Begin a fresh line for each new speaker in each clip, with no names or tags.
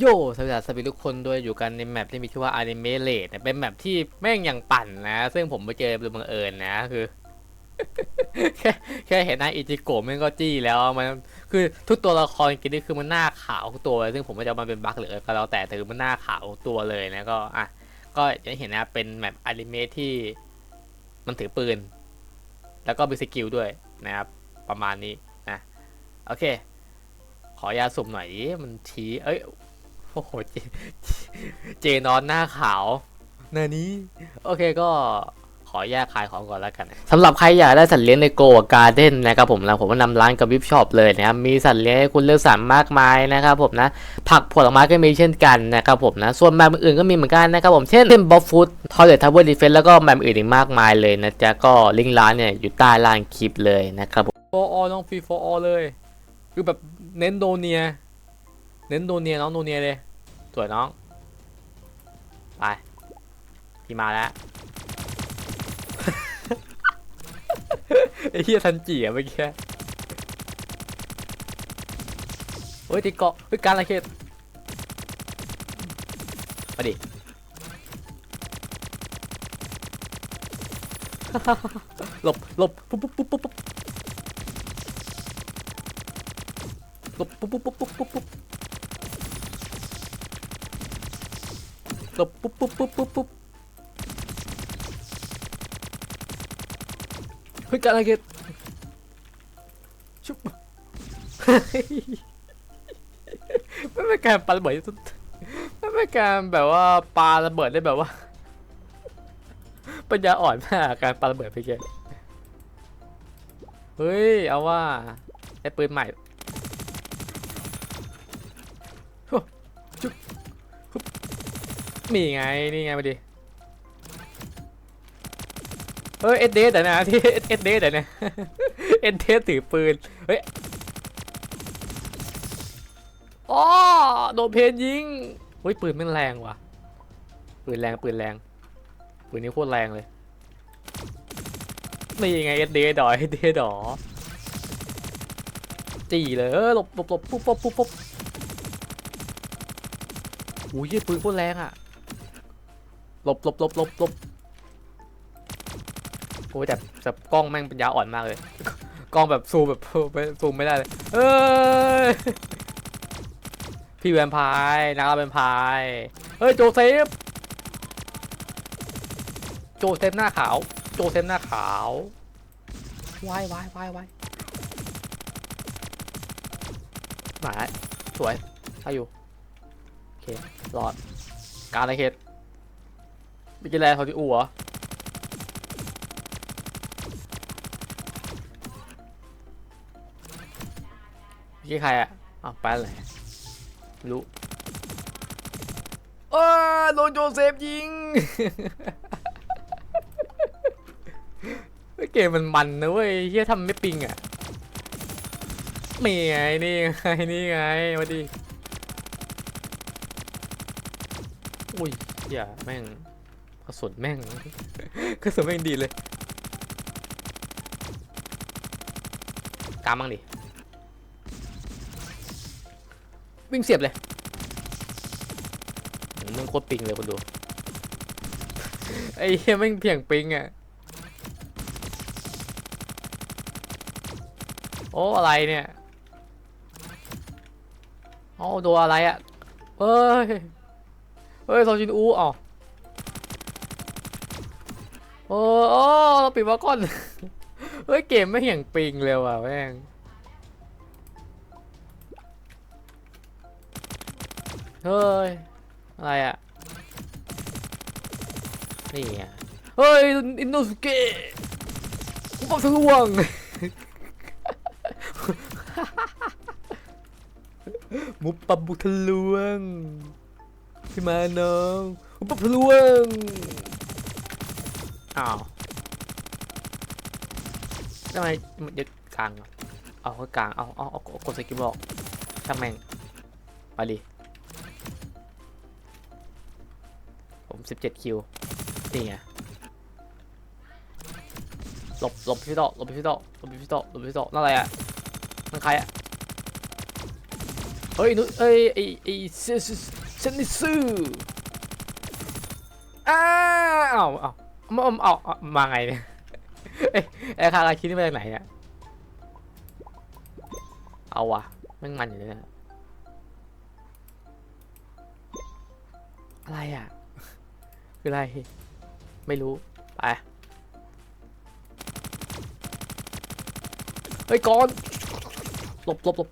โยสวัสดีสวัสดีทุกคนด้วยอยู่กันในแมปที่มีชื่อว่า Anime l a t e เป็นแมปที่แม่งยังปั่นนะ ซึ่งผมไปเจอโดยบังเอิญนะคือ แค่แค่เห็นหน้าอิจิโกะแม่งก็จี้แล้วมันคือทุกตัวละครกินนี่คือมันหน้าขาวตัวเลยซึ่งผมไม่จะเอามันเป็นบั๊กหรืออะไรก็แล้วแต่แต่คือมันหน้าขาวตัวเลยนะก็อะก็อย่างที่เห็นนะเป็นแมปอนิเมะที่มันถือปืน แล้วก็มีสกิลด้วยนะครับ ประมาณนี้นะโอเค ขอยาสุ่มหน่อยดิมันชี้เอ้ย โอ้โหเจเจนอนหน้าขาวเนื้อนี้ โอเคก็ขอแยกขายของก่อนแล้วกันสำหรับใครอยากได้สัตว์เลี้ยงในโกะการ์เด้นนะครับผมนะผมก็นำร้านกับวิบช็อปเลยนะครับมีสัตว์เลี้ยงให้คุณเลือกสรรมากมายนะครับผมนะผักผลไม้ก็มีเช่นกันนะครับผมนะส่วนแบบอื่นก็มีเหมือนกันนะครับผมเช่นเช่นบ๊อบฟูดทอยเลททาวเวอร์ดีเฟนแล้วก็แบบอื่นอีกมากมายเลยนะจ๊ะก็ลิงก์ร้านเนี่ยอยู่ใต้ล่างคลิปเลยนะครับผมโฟออน้องฟรีโฟอเลย คือแบบเน้นโดเนีย เน้นโดเนียน้องโดเนียเลย สวยน้อง ไป พี่มาแล้ว ไอ้เฮียทันจีอะเมื่อกี้เฮ้ยติดเกาะเฮ้ยการอะเขตมาดิหลบหลบปุ๊บปุ๊บปุ๊บปุ๊บปุ๊บหลบปุ๊บปุ๊บปุ๊บปุ๊บปุ๊บ บปุ๊บปุ๊บปุ๊บปุ๊บปุ๊บเฮ้ยการอะไรเกตชุบไม่เป็นการปาระเบิดที่สุดไม่เป็นการแบบว่าปาระเบิดได้แบบว่าปัญญาอ่อนมากการปาระเบิดไปแกเฮ้ยเอาว่าได้ปืนใหม่โอ้จุ๊บฮึบ นี่ไง นี่ไงมาดิเฮ้ยเอสเดสแต่นะที่เอสเดสแต่นะเอสเดสถือปืน เฮ้ยอ๋อโดนเพนยิงเฮ้ยปืนแม่งแรงว่ะ ปืนแรงปืนแรง ปืนนี้โคตรแรงเลย นี่ไงเอสเดดอยเอสเดดอจีเลยเออหลบหลบหลบปุ๊บปุ๊บปุ๊บปุ๊บโอ้ยปืนโคตรแรงอะ หลบหลบหลบหลบหลบโอ้ยแต่แต่กล้องแม่งปัญญาอ่อนมากเลย กล้องแบบซูมแบบซูมไม่ได้เลยเอ้ยพี่แวมไพร์นักล่าแวมไพร์เฮ้ยโจเซฟโจเซฟหน้าขาว โจเซฟหน้าขาววายวายวายวายหมาสวยถ้าอยู่โอเครอดการอะไรเข ตมิกิแลนด์เขาที่อู่เหรอพี่ใครอะอ้าวไปเลยไม่รู้เออโดนโจเซฟยิงเฮ้ยเกมมันมันนะเว้ยเฮียทำไม่ปิงอะนี่ไงนี่ไงนี่ไงมาดิอุ้ยเฮียแม่งก ระสุนแม่งกระสุนแม่งดีเลยกามั่งดิ วิ่งเสียบเลยมึงโคตรปิงเลยคนดู ไอ้เหี้ยแม่งเพียงปิงอะ โอ้อะไรเนี่ยโอ้โดนอะไรอะ่ะ เฮ้ย เฮ้ยโซจินอูอ๋อ โอ้โอ้เราปิดมาก่อนเฮ้ยเกมไม่เหี่ยงปิงเร็วอะแม่งเฮ้ย อะไรอะ นี่อะ เฮ้ย อินโนสุเกะกูปักทะลวงมุบปับบุทะลวงขึ้นมาน้องมุบปับทะลวง อ้าวทำไมมันยึดกลางอะเอาเข้ากลาง เอาเอาเอากดสกิปบอกช่างแม่งมาดิผมสิบเจ็ดคิว นี่ไง หลบ หลบพี่โตหลบพี่โตหลบพี่โตหลบพี่โตนั่นอะไรอะนั่นใครอะ เฮ้ยนุ้ยเอ้ยไอไอเซซเซนิซึอ้าวอ้าว เอาเออาเอามาไงเนี่ยเอ้ยไอ้คาราคิดนี่มาจากไหนเนี่ยเอาวะแม่งมันอยู่เนี่ยอะไรอะ คืออะไร ไม่รู้ ไป เฮ้ยก่อนหลบหลบหลบ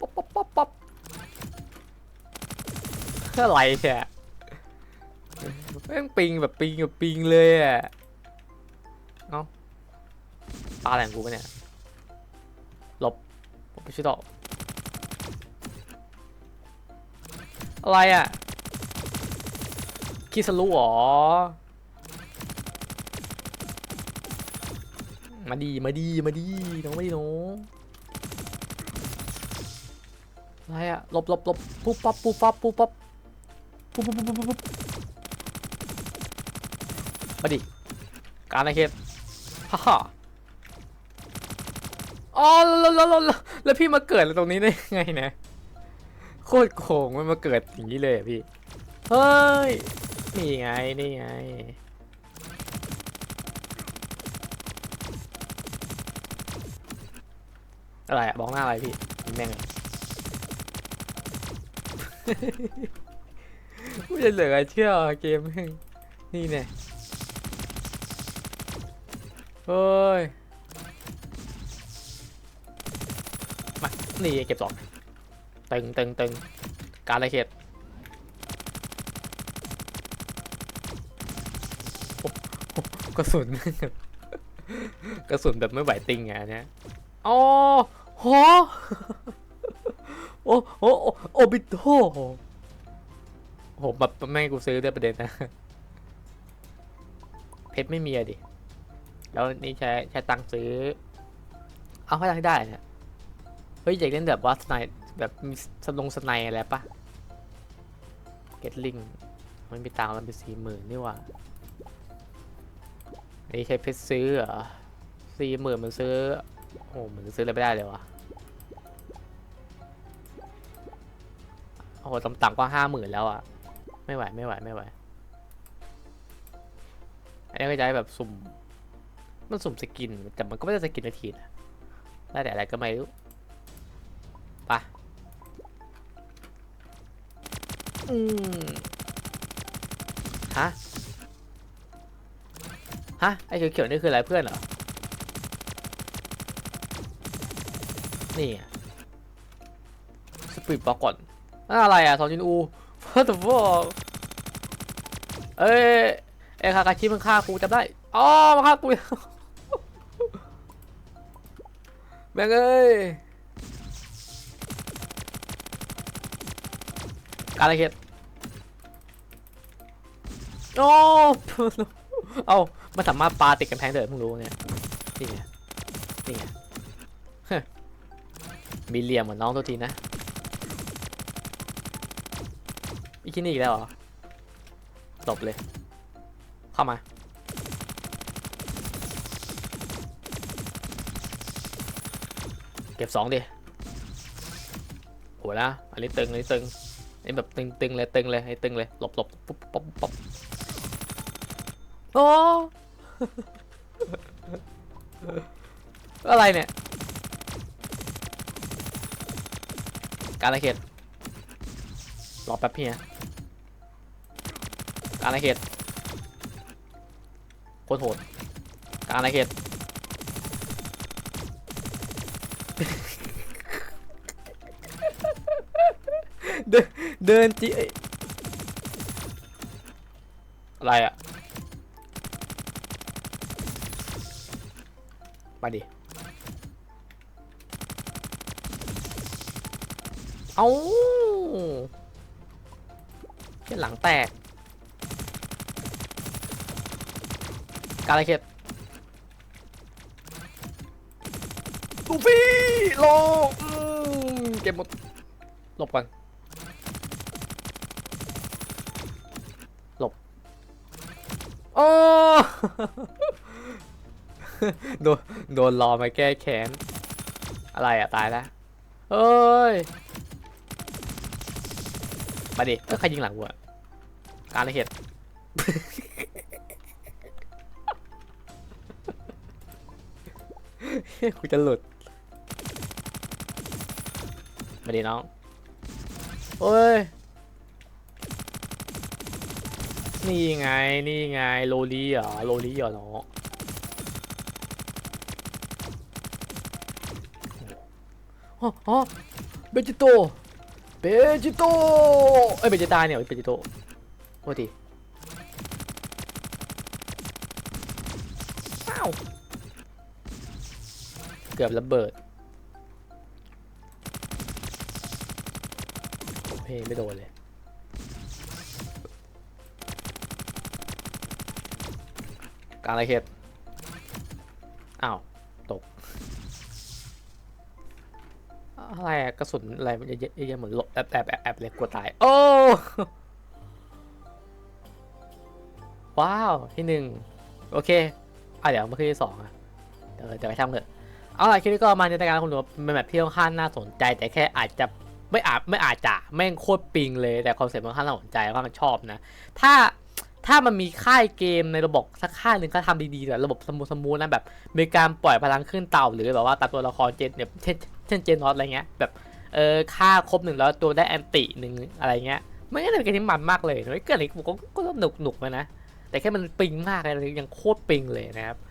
ป๊อปป๊อปป๊อปป๊อปอะไรเนี่ย แม่งปิงแบบปิงกับปิงเลยอะเอ้าตาแหลงกูปะเนี่ยหลบหลบไปชิดต่ออะไรอะคิสลุเหรอ มาดีมาดีมาดีน้องไม่ดีน้องอะไรอะหลบหลบหลบปุ๊บปั๊บปุ๊บปั๊บปุ๊บปั๊บปุ๊บปุ๊บปุ๊บปุ๊บ มาดิ การในเขตฮ่าฮ่าอ๋อแล้วแล้วแล้วแล้วแล้วพี่มาเกิดตรงนี้ได้ไงเนี่ยโคตรโกงมันมาเกิดอย่างนี้เลยอะพี่ เฮ้ย นี่ไง นี่ไง อะไรอะบอกหน้าอะไรพี่แม่งไม่จะเหลือเชื่อเกมแม่งนี่เนี่ย เฮ้ย มา นี่เก็บสองตึงตึงตึงการอะไรเขตโอ้โอ้กระสุน กระสุนแบบไม่ไหวติงไงอันเนี้ยอ๋อโหโอ้โหโอ้โอบิโตโหแบบแม่งกูซื้อด้วยประเด็นนะ เพชรไม่มีอะดิ แล้วนี่ใช้ใช้ตังค์ซื้อ เอาให้ได้เนี่ยเฮ้ยอยากเล่นแบบว่าสไนแบบมีสลงสไนอะไรปะเก็ตลิงมันมีตังค์มันเป็นสี่หมื่นนี่ว่านี่ใช้เพชรซื้อเหรอสี่หมื่นมันซื้อโอ้โหเหมือนซื้ออะไรไม่ได้เลยวะโอ้โหต่ำๆก็ห้าหมื่นแล้วอะไม่ไหวไม่ไหวไม่ไหวอันนี้ก็จะแบบสุ่ม มันสุ่มสกิน แต่มันก็ไม่ได้สกินนาทีนะได้แต่อะไรก็ไม่รู้ไปะอืมฮะ ฮะ ไอ้เขียวๆนี่คืออะไรเพื่อนเหรอ นี่สปีดบล็อกก่อนนั่นอะไรอะซอนจินอู what the fuck เอ้ยไอ้คาคาชิมันฆ่ากูจำได้อ๋อมันฆ่ากู แม่งเอ้ยการอะไรเข็ดโอ้ เอามันสามารถปาติดกันแพงเดินเพิ่งรู้เนี่ย นี่ไง นี่ไงมีเหลี่ยมเหมือนน้องตัวทีนะอีกที่นี่อีกแล้วเหรอ ตบเลย เข้ามา ก็บสองดิโหนะอันนี้ตึงอันนี้ตึงอันนี้แบบตึงตึงเลยตึงเลยให้ตึงเลยหลบหลบปุ๊บปุ๊บปุ๊บโอ้อะไรเนี่ย การอะไรเขตรอแป๊บพี่นะการอะไรเขตโคตรโหดการอะไรเขต เดินเดินจีเอ้ยอะไรอะมาดิ เอาเขียนหลังแตก การอะไรเข็ด ลูฟี่โลอืมเก็บหมดหลบก่อนหลบโอ้โดนโดนรอมาแก้แค้น อะไรอะตายแล้วเอ้ยมาดิก็ใครยิงหลังกูอะการละเอียดกูจะหลุด มาดิน้อง โอ้ย นี่ไง นี่ไง โลลี่เหรอ โลลี่เหรอน้องอ๋ออ๋อเบจิโต เบจิโต เอ้ย เบจิตาเนี่ยเบจิโตโทษทีเกือบระเบิด ไม่โดนเลย กลางอะไรเขตอ้าว ตก อะไรอะกระสุนอะไรมันเยอะๆเหมือนหลบแอบแอบแอบแอบเลยกลัวตาย โอ้ ว้าว ที่หนึ่งโอเค อะเดี๋ยวมาขึ้นที่สองอะเดี๋ยวเดี๋ยวไปทำเถอะเอาล่ะคลิปนี้ก็มาในรายการคุณดูเป็นแบบที่ค่อนข้างน่าสนใจแต่แค่อาจจะ ไม่อาจไม่อาจจะแม่งโคตรปิงเลยแต่คอนเซ็ปต์มันค่อนข้างน่าสนใจค่อนข้างชอบนะ ถ้าถ้ามันมีค่ายเกมในระบบสักค่ายหนึ่งเขาทำดีๆแบบระบบสมูทสมูทนะแบบมีการปล่อยพลังขึ้นเต่าหรือแบบว่าตัดตัวละครเจนเนี่ยเช่นเช่นเจนนอตอะไรเงี้ยแบบเออค่าครบหนึ่งแล้วตัวได้แอนติหนึ่งอะไรเงี้ยไม่งั้นเป็นเกมที่มันมากเลยเฮ้ยเกิดอะไรก็ก็หนุกหนุกๆนะ แต่แค่มันปิงมากเลยยังโคตรปิงเลยนะครับ